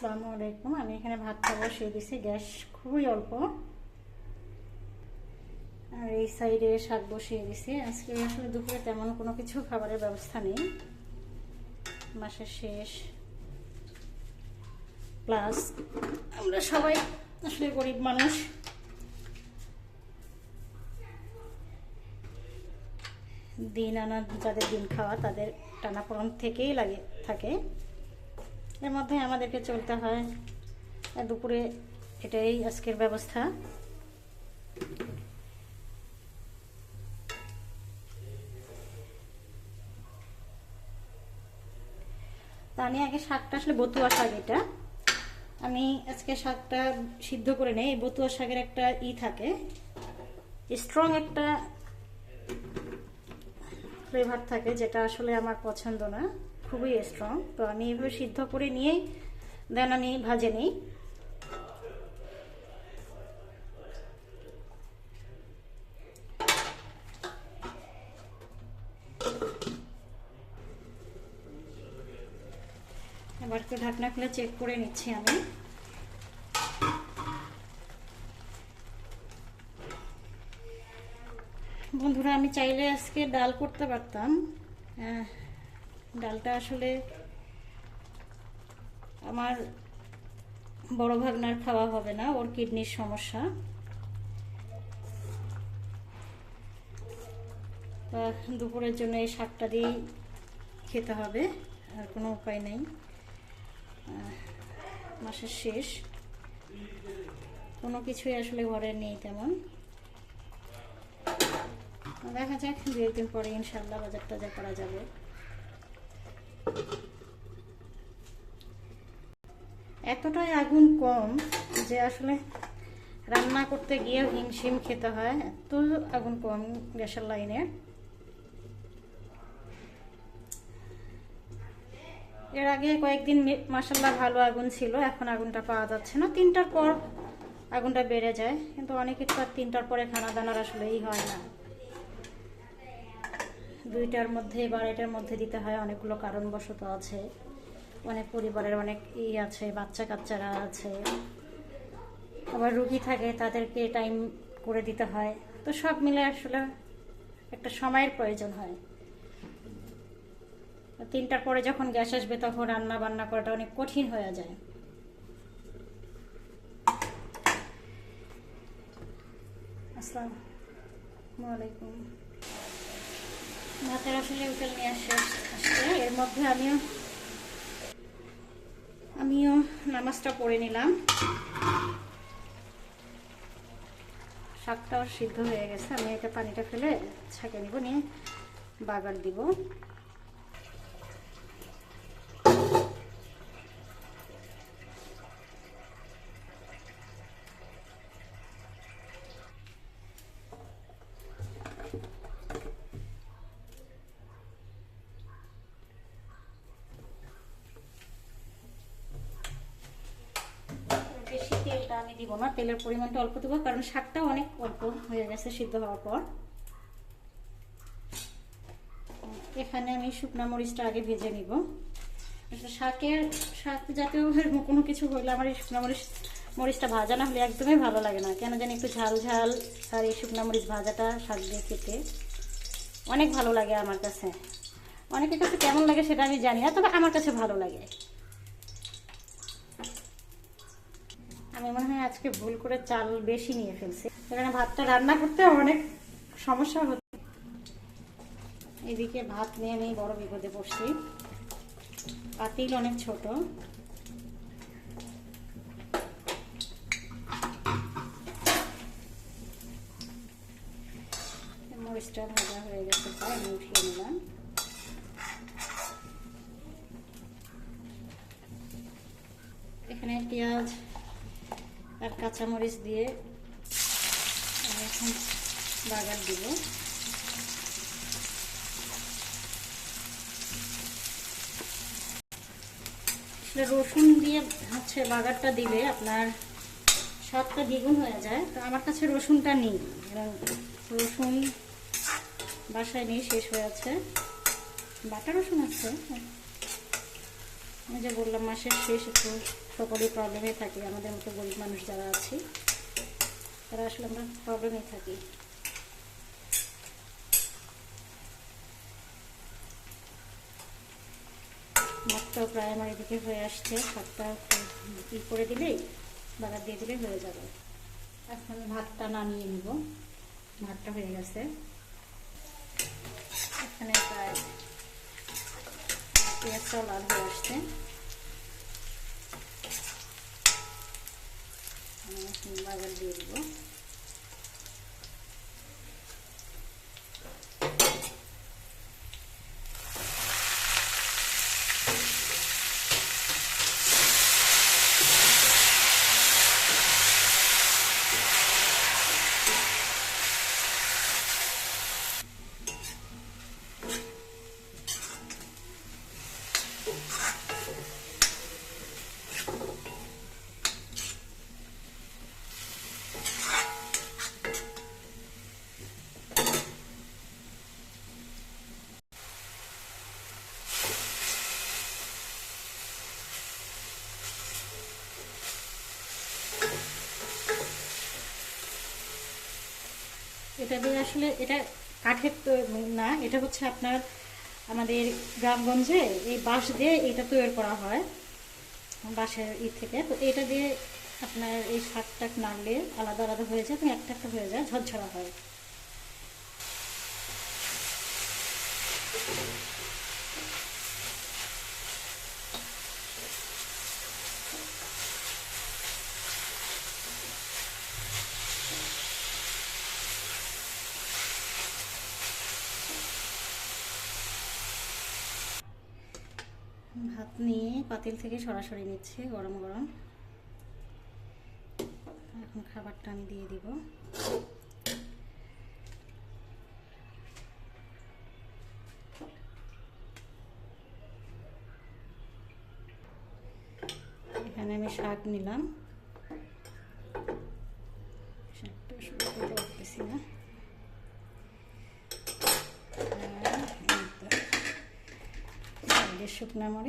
আসসালামু আলাইকুম। আমি এখানে ভাত ভাতটা বসিয়ে দিছি, গ্যাস খুবই অল্প। আর এই সাইডে শাক বসিয়ে দিছি। আজকে আসলে দুপুরে তেমন কোনো কিছু খাবারের ব্যবস্থা নেই। মাসের শেষ। প্লাস আমরা সবাই আসলে গরিব মানুষ। দিন আনা যাদের দিন খাওয়া তাদের টানাপোড়ন থেকেই লাগে, থাকে। এর মধ্যে আমাদেরকে চলতে হয়। দুপুরে এটাই আজকের ব্যবস্থা। তা আমি আগে শাকটা আসলে বতুয়া শাক এটা। আমি আজকে শাকটা সিদ্ধ করে নেই। বতুয়া শাকের একটা ই থাকে। স্ট্রং একটা ফ্লেভার থাকে যেটা আসলে আমার পছন্দ না। খুবই স্ট্রং তো আমি এইভাবে সিদ্ধ করে নিয়েই দেন আমি ভাজে নিই। এবার একটু ঢাকনা খুলে চেক করে নিচ্ছি আমি। বন্ধুরা, আমি চাইলে আজকে ডাল করতে পারতাম। ডালটা আসলে আমার বড় ভাগনার খাওয়া হবে না, ওর কিডনির সমস্যা। দুপুরের জন্য এই শাকটা দিয়েই খেতে হবে, আর কোনো উপায় নেই। মাসের শেষ। কোনো কিছুই আসলে ঘরে নেই তেমন। দেখা যাক দু একদিন পরে ইনশাল্লাহ বাজার টাজার করা যাবে। এতটাই আগুন কম যে আসলে রান্না করতে গিয়ে হিমশিম খেতে হয়। এত আগুন কম গ্যাসের লাইনে। এর আগে কয়েকদিন মাসাল্লাহ ভালো আগুন ছিল, এখন আগুনটা পাওয়া যাচ্ছে না। তিনটার পর আগুনটা বেড়ে যায়, কিন্তু অনেকের তো আর তিনটার পরে খানা দানার আসলেই হয় না। দুইটার মধ্যে বা বারোটার মধ্যে দিতে হয়। অনেকগুলো কারণবশত আছে। অনেক পরিবারের অনেক ই আছে বাচ্চা কাচ্চারা আছে। আবার রুগী থাকে, তাদেরকে টাইম করে দিতে হয়। তো সব মিলে আসলে একটা সময়ের প্রয়োজন হয়। তিনটার পরে যখন গ্যাস আসবে, তখন রান্না বান্না করাটা অনেক কঠিন হয়ে যায়। আসসালামু আলাইকুম। ভাতের আসলে উকেল নিয়ে আসে আসছে এর মধ্যে আমিও আমিও নামাজটা পড়ে নিলাম। শাকটাও সিদ্ধ হয়ে গেছে, আমি এটা পানিটা ফেলে ছাঁকে নিব, নিয়ে বাগার দিব বেশি তেলটা আমি দিব না, তেলের পরিমাণটা অল্প দেবো, কারণ শাকটাও অনেক অল্প হয়ে গেছে সিদ্ধ হওয়ার পর। এখানে আমি শুকনা মরিচটা আগে ভেজে নিব। শাকের শাক জাতীয় কোনো কিছু হইলে আমার এই শুকনা মরিচ, মরিচটা ভাজা না হলে একদমই ভালো লাগে না। কেন জানি একটু ঝাল ঝাল আর এই শুকনা মরিচ ভাজাটা শাক দিয়ে খেতে অনেক ভালো লাগে আমার কাছে। অনেকের কাছে কেমন লাগে সেটা আমি জানি না, তবে আমার কাছে ভালো লাগে। আমি মনে হয় আজকে ভুল করে চাল বেশি নিয়ে ফেলছি। এখানে ভাতটা রান্না করতে অনেক সমস্যা হচ্ছে। এদিকে ভাত নিয়ে আমি বড় বিপদে পড়ছি। পাতিল অনেক ছোট। মরিচটা ভাজা হয়ে গেছে প্রায় আমি উঠিয়ে নিলাম। এখানে পেঁয়াজ আর কাঁচামরিচ দিয়ে এখন বাগার দিব। রসুন দিয়ে হচ্ছে বাগারটা দিলে আপনার স্বাদটা দ্বিগুণ হয়ে যায়। তো আমার কাছে রসুনটা নেই রসুন বাসায় নেই শেষ হয়ে আছে। বাটা রসুন আছে। আমি যে বললাম মাসের শেষ একটু সকলেই প্রবলেমে থাকি, আমাদের মতো গরিব মানুষ যারা আছি, তারা আসলে আমরা প্রবলেমে থাকি। ভাতটাও প্রায় আমার এদিকে হয়ে আসছে, ভাতটা ই করে দিলেই বাগার দিয়ে দিলেই হয়ে যাবে। এখন ভাতটা নামিয়ে নিব, ভাতটা হয়ে গেছে। এখানে প্রায় পেঁয়াজটাও লাল হয়ে আসছে। বাগার দিয়ে দিব। এটা দিয়ে আসলে এটা কাঠের তো না, এটা হচ্ছে আপনার আমাদের গ্রামগঞ্জে এই বাঁশ দিয়ে এটা তৈরি করা হয়, বাঁশের ই থেকে। তো এটা দিয়ে আপনার এই শাক টাক নাড়লে আলাদা আলাদা হয়ে যায় এবং একটা একটা হয়ে যায়, ঝরঝরা হয় ভাত নিয়ে পাতিল থেকে সরাসরি নিচ্ছে গরম গরম। এখন খাবারটা আমি দিয়ে দিব। এখানে আমি শাক নিলাম। শুকনা মরিচ।